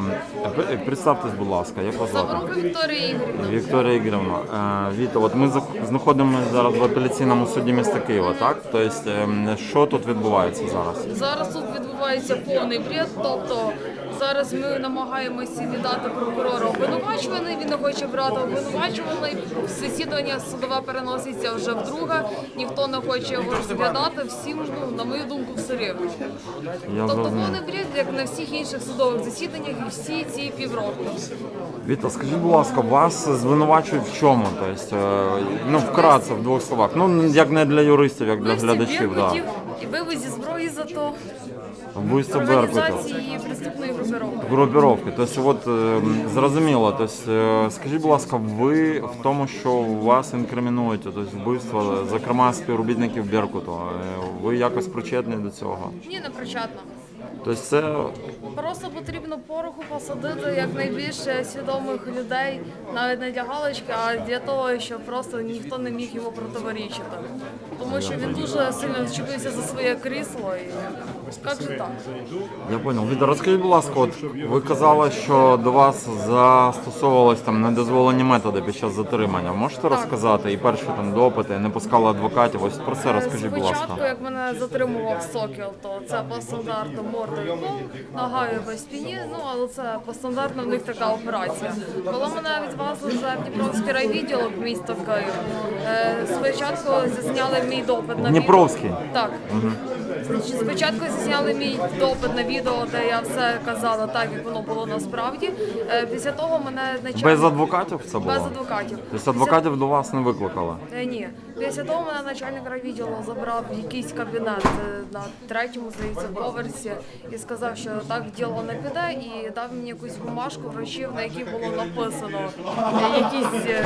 Ем, Представтесь, будь ласка, як вас звати? Вікторія Ігорівна. Вікторія Ігорівна, е, Віта, от ми зах- знаходимося зараз в апеляційному суді міста Києва, так? Тобто, ем, що тут відбувається зараз? Зараз тут відбувається повний бред. Тобто зараз ми намагаємося віддати прокурора обвинувачуваний. Він не хоче брати обвинувачуваний. Засідання судове переноситься вже вдруге. Ніхто не хоче його розглядати. Всім ну на мою думку, все рівно. Я Тобто зрозумів. повний бред, як на всіх інших судових засіданнях, всі ці півроку. Віта, скажіть, будь ласка, вас звинувачують в чому? Тобто, е, ну, вкратце, в двох словах. Ну, як не для юристів, як для глядачів, да. Беркутів і вивозі зброї за то Вбивство Беркутів. організації преступної групировки. Групіровки. Тобто, от е, зрозуміло. Тобто, е, скажіть, будь ласка, ви в тому, що вас інкримінують, тобто вбивство, зокрема співробітників Беркуту, е, ви якось причетні до цього? Ні, не причетна. Тобто, це Просто потрібно пороху посадити якнайбільше свідомих людей, навіть не для галочки, а для того, щоб просто ніхто не міг йому противорічити. Тому що він дуже сильно вчепився за своє крісло і як же так? я зрозумів. Віта, розкажіть, будь ласка, от ви казали, що до вас застосовувались там недозволені методи під час затримання. Можете розказати? І перші там допити, не пускали адвокатів. Ось про це розкажіть, будь ласка. Спочатку, як мене затримував сокіл, то це по стандарту в пол, ногою по спині. Ну але це по стандартно в них така операція. Коли мене відвезли вже в Дніпровський райвідділок місто Київ, е, спочатку зазняли мій допит на Дніпровський? Так. Значить, Спочатку зазняли мій допит на відео, де я все казала так, як воно було насправді. Е, Після того мене начальник... Без адвокатів це було? Без адвокатів. Тобто адвокатів до вас не викликали? Е, Ні. Після того мене начальник райвідділу забрав в якийсь кабінет е, на третьому, здається, поверсі і сказав, що так діло не піде, і дав мені якусь бумажку, вручив, на якій було написано е, якісь е,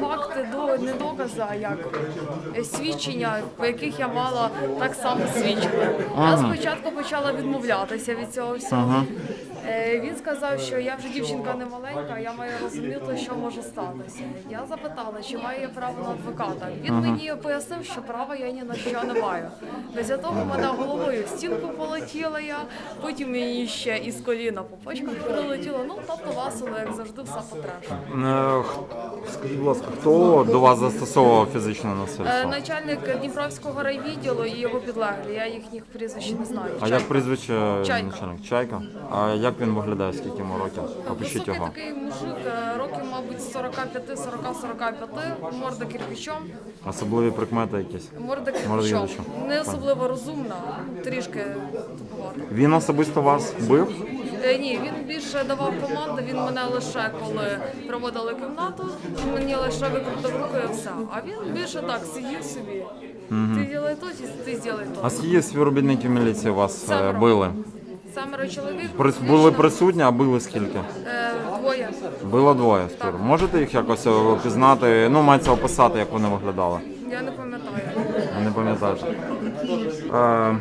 факти, до не докази, а як е, свідчення, по яких я мала так само свідчити. Я спочатку почала відмовлятися від цього всього. Е, Він сказав, що я вже дівчинка не маленька, я маю розуміти, що може статися. Я запитала, чи маю я право на адвоката. Він мені пояснив, що права я ні на що не маю. Після того мене головою в стінку полетіла я, потім мені ще із коліна по почках прилетіло. Ну тобто весело, як завжди, все по трешу. Е, Скажіть, будь ласка, хто до вас застосовував фізичне Е, насильство? Начальник Дніпровського райвідділу і його підлеглі. Я їхніх прізвищ не знаю. А як прізвище Чайка. начальник? Чайка? А як він виглядає, скільки йому років? Опишіть Високий його. такий мужик, е, років, мабуть, 45-40-45, морда кирпичом. Особливі прикмети якісь. Морда кирпичом. кирпичом. Не особливо розумна, трішки туповата. Він особисто вас бив? Е, Ні, він більше давав команди, він мене лише коли проводили кімнату, мені лише викрутив руку і все. А він більше так сидів собі. Ти ділай то, ти зробай А то. скільки співробітників міліції вас е, Семеро. били? Семеро чоловік. Прис- Були присутні, а били скільки? е, двоє. Було двоє спір. Можете їх якось е, опізнати? Ну, мається описати, як вони виглядали. Я не пам'ятаю. Не пам'ятаєш. Е,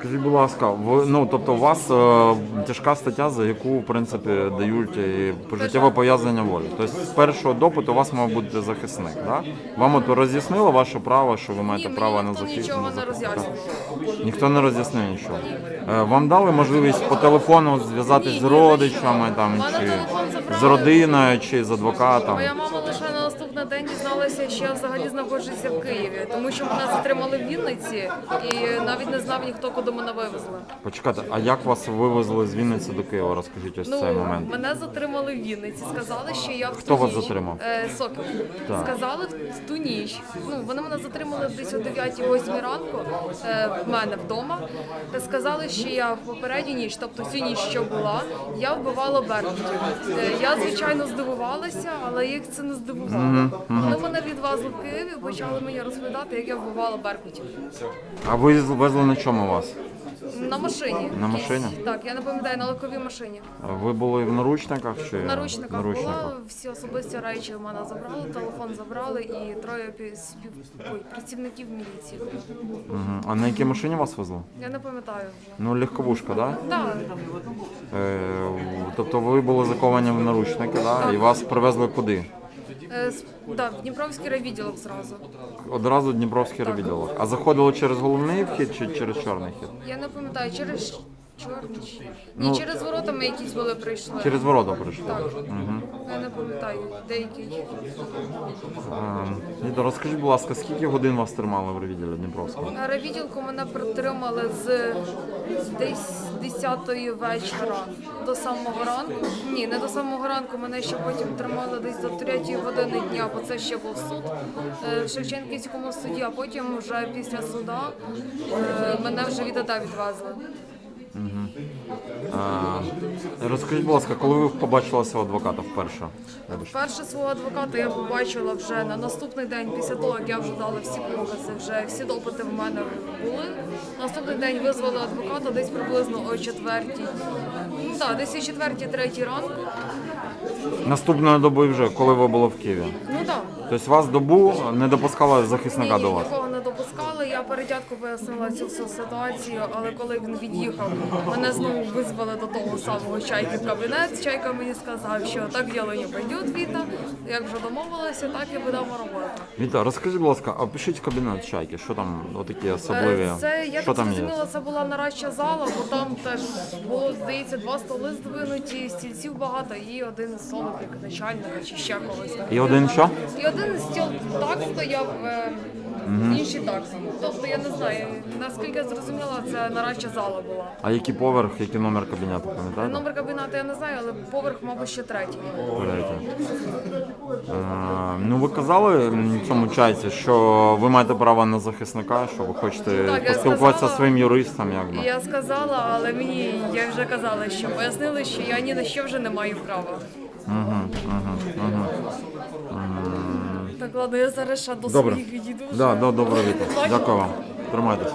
скажіть, будь ласка, ви, ну, тобто у вас е, тяжка стаття, за яку, в принципі, дають і пожиттєве пов'язання волі. Тобто з першого допиту у вас мав бути захисник, да? Вам от роз'яснило ваше право, що ви маєте Ні, право мені на ніхто захист? нічого на не захист, так? роз'яснював. Ніхто не роз'яснив нічого. Е, Вам дали можливість по телефону зв'язатись Ні, з ні, родичами там, Мене чи телефон забрали. з родиною, чи з адвокатом? Моя мама лише на наступний день дізналася, що я взагалі знаходжуся в Києві, тому що мене затримали в Вінниці і навіть не знав ніхто, куди мене вивезли. Почекайте, а як вас вивезли з Вінниці до Києва? Розкажіть ось цей Ну, момент. мене затримали в Вінниці. Сказали, що я в Хто ту вас ніч- затримав? Е, Сокіл. Так. Сказали в ту ніч. Ну вони мене затримали десь о 9-8 ранку е, в мене вдома. Та сказали, що я в попередню ніч, тобто цю ніч, що була, я вбивала Беркутів. Е, Я звичайно здивувалася, але їх це не здивувало. Вони мене відвезли в Київ і почали мені розповідати, як я вбивала Беркутів. А ви везли на чому вас? На машині. На машині? Так, я не пам'ятаю, на легковій машині. Ви були в наручниках чи В наручниках наручниках? була, всі особисті речі в мене забрали, телефон забрали і троє пі- спів... Ой, працівників міліції. було. Мгм. А на якій машині вас везли? Я не пам'ятаю вже. Ну, легковушка, да? Так, Е, тобто ви були заковані в наручники, да? І вас привезли куди? Е, с- да, в Дніпровський райвідділок зразу. Одразу Дніпровський ревідділок. А заходили через головний вхід чи через чорний хід? Я не пам'ятаю, через Ну, Ні, через ворота ми якісь були прийшли. Через ворота прийшли. Так. Я не пам'ятаю, деякі. Ем, Ліда, розкажіть, будь ласка, скільки годин вас тримали в ревідділі Дніпровського? На ревідділку мене притримали з десь 10 вечора до самого ранку. Ні, не до самого ранку. Мене ще потім тримали десь до 3 години дня, бо це ще був суд е, в Шевченківському суді, а потім вже після суда е, мене вже від АДА відвезли. Розкажіть, будь ласка, коли ви побачили свого адвоката вперше? Вибачте. Перше свого адвоката я побачила вже на наступний день, після того, як я вже дала всі покази, вже всі допити в мене були. Наступний день визвали адвоката десь приблизно о четвертій. Ну так, десь о четвертій, третій ранку. Наступної доби вже, коли ви були в Києві. Ну так. Тобто вас добу не допускала захисника Ні, до вас? нікого. Я передятку пояснила цю всю ситуацію, але коли він від'їхав, мене знову визвали до того самого чайки в кабінет. Чайка мені сказав, що так діло не пойде, Віта. Як вже домовилися, так і будемо робити. Віта, розкажіть, будь ласка, опишіть кабінет чайки, що там отакі особливі? Е, Це я що так там зрозуміла, це була нарадча зала, бо там теж було, здається, два столи здвинуті, стільців багато і один столик як начальника чи ще когось. І один що? І один стіл так стояв, е, інший так. Тобто я не знаю, наскільки я зрозуміла, це нарадча зала була. А який поверх, який номер кабінету, пам'ятаєте? Номер кабінету я не знаю, але поверх, мабуть, ще третій. Третій. Е, ну ви казали м, цьому чайці, що ви маєте право на захисника, що ви хочете Так, я поспілкуватися сказала. зі своїм юристом, І якби. я сказала, але мені я вже казала, що пояснили, що я ні на що вже не маю права. Так, ладно, я зараз ще до Добре. своїх відійду. Да, вже. да, добре, Віта. Дякую вам. Тримайтесь.